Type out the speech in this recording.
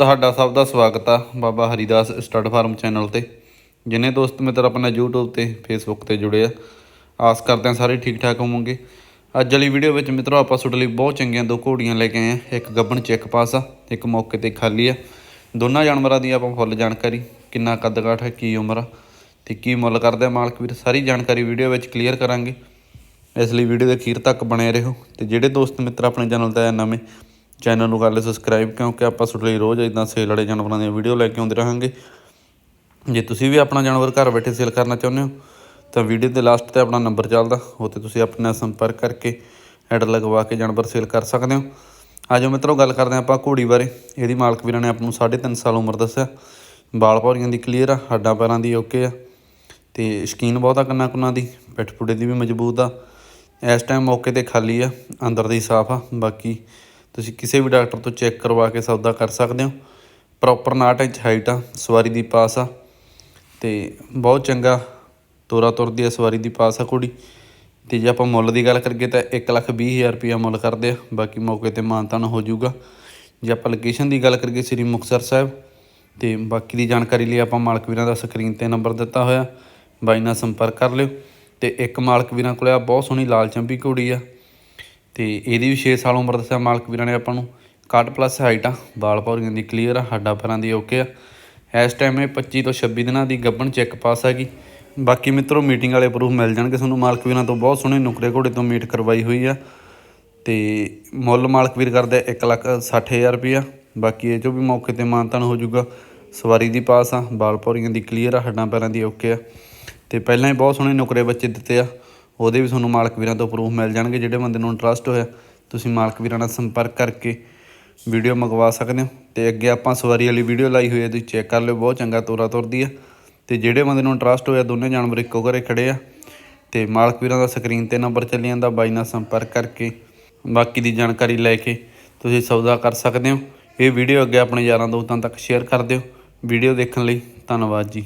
ਤੁਹਾਡਾ ਸਭ ਦਾ ਸਵਾਗਤ ਆ Baba Haridas stud farm channel ਤੇ, ਜਿਨੇ ਦੋਸਤ ਮਿੱਤਰ ਆਪਣਾ YouTube ਤੇ, Facebook ਤੇ ਜੁੜੇ ਆ। ਆਸ ਕਰਦੇ ਆ ਸਾਰੇ ਠੀਕ ਠਾਕ ਹੋਵੋਗੇ। ਅੱਜ ਵਾਲੀ ਵੀਡੀਓ ਵਿੱਚ ਮਿੱਤਰੋ ਆਪਾਂ ਤੁਹਾਡੇ ਲਈ ਬਹੁਤ ਚੰਗੀਆਂ ਦੋ ਘੋੜੀਆਂ ਲੈ ਕੇ ਆਏ ਆ। ਇੱਕ ਗੱਬਣ ਚੈੱਕ ਪਾਸ ਆ ਇੱਕ ਮੌਕੇ ਤੇ ਖਾਲੀ ਆ। ਦੋਨਾਂ ਜਾਨਵਰਾਂ ਦੀ ਆਪਾਂ ਫੁੱਲ ਜਾਣਕਾਰੀ, ਕਿੰਨਾ ਕੱਦ ਕਾਠ ਹੈ, ਕੀ ਉਮਰ ਆ, ਤੇ ਕੀ ਮੁੱਲ ਕਰਦੇ ਆ ਮਾਲਕ ਵੀਰ, ਸਾਰੀ ਜਾਣਕਾਰੀ ਵੀਡੀਓ ਵਿੱਚ ਕਲੀਅਰ ਕਰਾਂਗੇ। ਇਸ ਲਈ ਵੀਡੀਓ ਦੇ ਅਖੀਰ ਤੱਕ ਬਣੇ ਰਹੋ, ਤੇ ਜਿਹੜੇ ਦੋਸਤ ਮਿੱਤਰ ਆਪਣੇ ਚੈਨਲ ਤੇ ਆਏ ਨਵੇਂ ਚੈਨਲ ਨੂੰ ਕਰ ਲਿਓ ਸਬਸਕ੍ਰਾਈਬ ਕਿਉਂਕਿ ਆਪਾਂ ਤੁਹਾਡੇ ਲਈ ਰੋਜ਼ ਇਦਾਂ ਸੇਲ ਵਾਲੇ ਜਾਨਵਰਾਂ ਦੀਆਂ ਵੀਡੀਓ ਲੈ ਕੇ ਆਉਂਦੇ ਰਹਾਂਗੇ। ਜੇ ਤੁਸੀਂ ਵੀ ਆਪਣਾ ਜਾਨਵਰ ਘਰ ਬੈਠੇ ਸੇਲ ਕਰਨਾ ਚਾਹੁੰਦੇ ਹੋ, ਤਾਂ ਵੀਡੀਓ ਦੇ ਲਾਸਟ ਤੇ ਆਪਣਾ ਨੰਬਰ ਚੱਲਦਾ ਉਹ ਤੇ ਤੁਸੀਂ ਆਪਣੇ ਨਾਲ ਸੰਪਰਕ ਕਰਕੇ ਐਡ ਲਗਵਾ ਕੇ ਜਾਨਵਰ ਸੇਲ ਕਰ ਸਕਦੇ ਹੋ। ਆਜੋ ਮਿੱਤਰੋ, ਗੱਲ ਕਰਦੇ ਹਾਂ ਆਪਾਂ ਘੋੜੀ ਬਾਰੇ। ਇਹਦੀ ਮਾਲਕ ਵੀਰਾਂ ਨੇ ਆਪ ਨੂੰ 3.5 ਸਾਲ ਉਮਰ ਦੱਸਿਆ। ਬਾਲ ਭੌਰੀਆਂ ਦੀ ਕਲੀਅਰ ਆ, ਹੱਡਾਂ ਪੈਰਾਂ ਦੀ ਓਕੇ ਆ। ਤੇ ਸ਼ਕੀਨ ਬਹੁਤਾ ਕੰਨਾਂ ਕੁੰਨਾਂ ਦੀ ਪਿੱਠ ਪੁੜੇ ਦੀ ਵੀ ਮਜ਼ਬੂਤ ਆ। ਇਸ ਟਾਈਮ ਮੌਕੇ ਤੇ ਖਾਲੀ ਆ, ਅੰਦਰ ਦੀ ਸਾਫ਼ ਆ, ਬਾਕੀ ਤੁਸੀਂ ਕਿਸੇ ਵੀ ਡਾਕਟਰ ਤੋਂ ਚੈੱਕ ਕਰਵਾ ਕੇ ਸੌਦਾ ਕਰ ਸਕਦੇ ਹੋ। ਪ੍ਰੋਪਰ 9 ਇੰਚ ਹਾਈਟ ਆ, ਸਵਾਰੀ ਦੀ ਪਾਸ ਆ। ਤੇ ਬਹੁਤ ਚੰਗਾ ਤੋਰਾ ਤੁਰਦੀ ਆ, ਸਵਾਰੀ ਦੀ ਪਾਸ ਆ ਕੁੜੀ। ਤੇ ਜੇ ਆਪਾਂ ਮੁੱਲ ਦੀ ਗੱਲ ਕਰੀਏ ਤਾਂ 120000 ਰੁਪਇਆ ਮੁੱਲ ਕਰਦੇ ਆ। ਬਾਕੀ ਮੌਕੇ ਤੇ ਮਾਨਤਾਨ ਹੋ ਜਾਊਗਾ। ਜੇ ਆਪਾਂ ਲੋਕੇਸ਼ਨ ਦੀ ਗੱਲ ਕਰੀਏ ਸ੍ਰੀ ਮੁਕਤਸਰ ਸਾਹਿਬ, ਤੇ ਬਾਕੀ ਦੀ ਜਾਣਕਾਰੀ ਲਈ ਆਪਾਂ ਮਾਲਕ ਵੀਰਾਂ ਦਾ ਸਕਰੀਨ ਤੇ ਨੰਬਰ ਦਿੱਤਾ ਹੋਇਆ। ਬਾਈ ਨਾਲ ਸੰਪਰਕ ਕਰ ਲਿਓ। ਤੇ ਇੱਕ ਮਾਲਕ ਵੀਰਾਂ ਕੋਲੇ ਆ, ਬਹੁਤ ਸੋਹਣੀ ਲਾਲ ਚੰਬੀ ਘੋੜੀ ਆ। ਤੇ ਇਹਦੀ ਵੀ 6 ਸਾਲ ਉਮਰ ਦੱਸਿਆ ਮਾਲਕ ਵੀਰਾਂ ਨੇ ਆਪਾਂ ਨੂੰ। 61 ਪਲੱਸ ਹਾਈਟ ਆ ਬਾਲ ਭੌਰੀਆਂ ਦੀ ਕਲੀਅਰ ਆ, ਹੱਡਾਂ ਪੈਰਾਂ ਦੀ ਓਕੇ ਆ। ਇਸ ਟਾਈਮ ਇਹ 25 ਤੋਂ 26 ਦਿਨਾਂ ਦੀ ਗੱਬਣ ਚੈੱਕ ਪਾਸ ਹੈਗੀ। ਬਾਕੀ ਮਿੱਤਰੋ ਮੀਟਿੰਗ ਵਾਲੇ ਪ੍ਰੂਫ ਮਿਲ ਜਾਣਗੇ ਤੁਹਾਨੂੰ। ਮਾਲਕ ਵੀਰਾਂ ਤੋਂ ਬਹੁਤ ਸੋਹਣੇ ਨੁਕਰੇ ਘੋੜੇ ਤੋਂ ਮੀਟ ਕਰਵਾਈ ਹੋਈ ਆ। ਤੇ ਮੁੱਲ ਮਾਲਕ ਵੀਰ ਕਰਦੇ 1 ਲੱਖ 60000 ਰੁਪਇਆ। ਬਾਕੀ ਇਹ ਚੋਂ ਵੀ ਮੌਕੇ ਤੇ ਮਾਨਤਾਨ ਹੋ ਜਾਊਗਾ, ਸਵਾਰੀ ਦੀ ਪਾਸ ਆ ਬਾਲ ਭੌਰੀਆਂ ਦੀ ਕਲੀਅਰ ਆ, ਹੱਡਾਂ ਪੈਰਾਂ ਦੀ ਓਕੇ ਆ। ਤੇ ਪਹਿਲਾਂ ਹੀ ਬਹੁਤ ਸੋਹਣੇ ਨੁਕਰੇ ਬੱਚੇ ਦਿੱਤੇ ਆ। ਉਹਦੇ ਵੀ ਤੁਹਾਨੂੰ ਮਾਲਕ ਵੀਰਾਂ ਤੋਂ ਪ੍ਰੂਫ ਮਿਲ ਜਾਣਗੇ, ਜਿਹੜੇ ਬੰਦੇ ਨੂੰ ਇੰਟਰਸਟ ਹੋਇਆ, ਤੁਸੀਂ ਮਾਲਕ ਵੀਰਾਂ ਨਾਲ ਸੰਪਰਕ ਕਰਕੇ ਵੀਡੀਓ ਮੰਗਵਾ ਸਕਦੇ ਹੋ। ਤੇ ਅੱਗੇ ਆਪਾਂ ਸਵਾਰੀ ਵਾਲੀ ਵੀਡੀਓ ਲਾਈ ਹੋਈ ਹੈ, ਤੁਸੀਂ ਚੈੱਕ ਕਰ ਲਿਓ, ਬਹੁਤ ਚੰਗਾ ਤੋਰਾ ਤੁਰਦੀ ਆ। ਤੇ ਜਿਹੜੇ ਬੰਦੇ ਨੂੰ ਇੰਟਰਸਟ ਹੋਇਆ, ਦੋਨੇ ਜਾਨਵਰ ਇੱਕੋ ਘਰੇ ਖੜੇ ਆ। ਤੇ ਮਾਲਕ ਵੀਰਾਂ ਦਾ ਸਕਰੀਨ ਤੇ ਨੰਬਰ ਚੱਲੀ ਜਾਂਦਾ, ਬਾਈ ਨਾਲ ਸੰਪਰਕ ਕਰਕੇ। ਬਾਕੀ ਦੀ ਜਾਣਕਾਰੀ ਲੈ ਕੇ ਤੁਸੀਂ ਸੌਦਾ ਕਰ ਸਕਦੇ ਹੋ। ਇਹ ਵੀਡੀਓ ਅੱਗੇ ਆਪਣੇ ਯਾਰਾਂ ਦੋਸਤਾਂ ਤੱਕ ਸ਼ੇਅਰ ਕਰ ਦਿਓ। ਵੀਡੀਓ ਦੇਖਣ ਲਈ ਧੰਨਵਾਦ ਜੀ।